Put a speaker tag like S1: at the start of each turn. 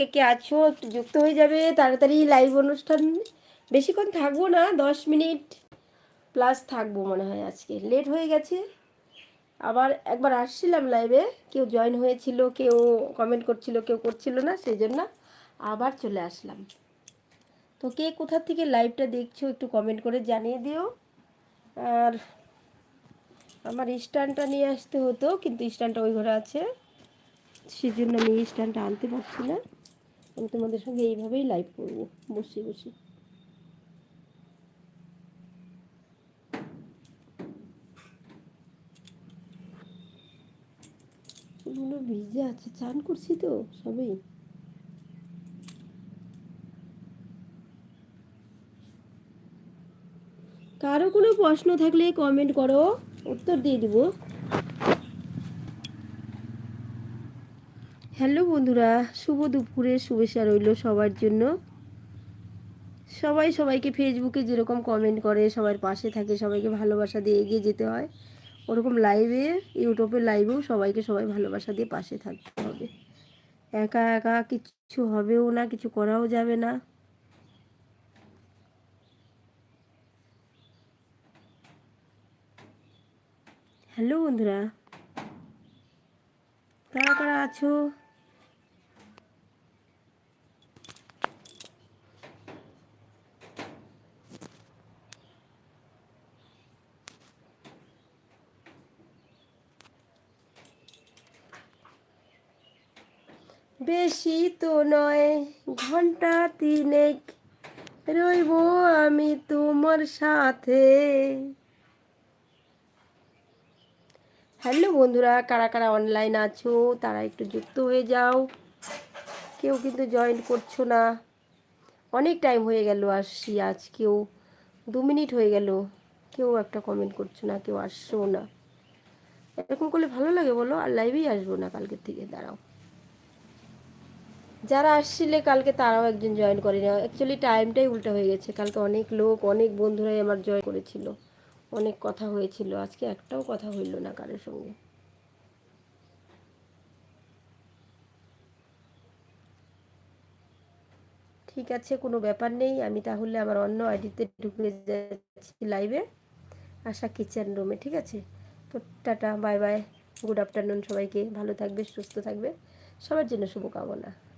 S1: কে কে আছো, একটু যুক্ত হয়ে যাবে, তাড়াতাড়ি লাইভ অনুষ্ঠান। বেশিক্ষণ থাকব না, দশ মিনিট প্লাস থাকব মনে হয় আজকে। লেট হয়ে গেছে। আবার একবার আসছিলাম লাইভে কেউ জয়েন হয়েছিল, কেউ কমেন্ট করছিল, কেউ করছিল না, সেই জন্য আবার চলে আসলাম। তো কে কোথা থেকে লাইভটা দেখছ, একটু কমেন্ট করে জানিয়ে দিও। আর আমার স্ট্যান্ডটা নিয়ে আসতে হতো, কিন্তু স্ট্যান্ডটা ওই ঘরে আছে। সেই জন্য আমি স্ট্যান্ডটা আনতে পারছি না। আমি তোমাদের সঙ্গে এইভাবেই লাইভ করব বসে বসে ভিজে আছে, চান করছি তো সবই। কারও কোনো প্রশ্ন থাকলে কমেন্ট করো, উত্তর দিয়ে দিব। হ্যালো বন্ধুরা, শুভ দুপুরে শুভেচ্ছা রইল সবার জন্য। সবাই সবাইকে ফেসবুকে যেরকম কমেন্ট করে, সবার পাশে থাকে, সবাইকে ভালোবাসা দিয়ে এগিয়ে যেতে হয়। ওরকম লাইভে ইউটিউবে লাইভেও সবাইকে সবাই ভালোবাসা দিয়ে পাশে থাকতে হবে। একা একা কিছু হবেও না, কিছু করাও যাবে না। হ্যালো বন্ধুরা, কারা কারা আছো? বেশি তো নয়, ঘণ্টা তিনেক রইব আমি তোমার সাথে। হ্যালো বন্ধুরা, কারা কারা অনলাইন আছো, তারা একটু যুক্ত হয়ে যাও। কেউ কিন্তু জয়েন করছ না। অনেক টাইম হয়ে গেল আসছি আজ কেউ দু মিনিট হয়ে গেল। কেউ একটা কমেন্ট করছ না, কেউ আসছো না। এরকম করলে ভালো লাগে বলো, আর লাইভেই আসব না কালকের থেকে, দাঁড়াও। যারা আসছিলে, কালকে তারাও একজন জয়েন করেনি। অ্যাকচুয়ালি টাইমটাই উল্টা হয়ে গেছে। কালকে অনেক লোক, অনেক বন্ধুরাই আমার জয়েন করেছিল। অনেক কথা হয়েছিল। আজকে একটাও কথা হইল না কারোর সঙ্গে। ঠিক আছে, কোনো ব্যাপার নেই। আমি তাহলে আমার অন্য আইডিতে ঢুকে যাচ্ছি লাইভে আশা কিচেন রুমে ঠিক আছে? তো tata bye bye good afternoon সবাইকে। ভালো থাকবে, সুস্থ থাকবে। সবার জন্য শুভকামনা।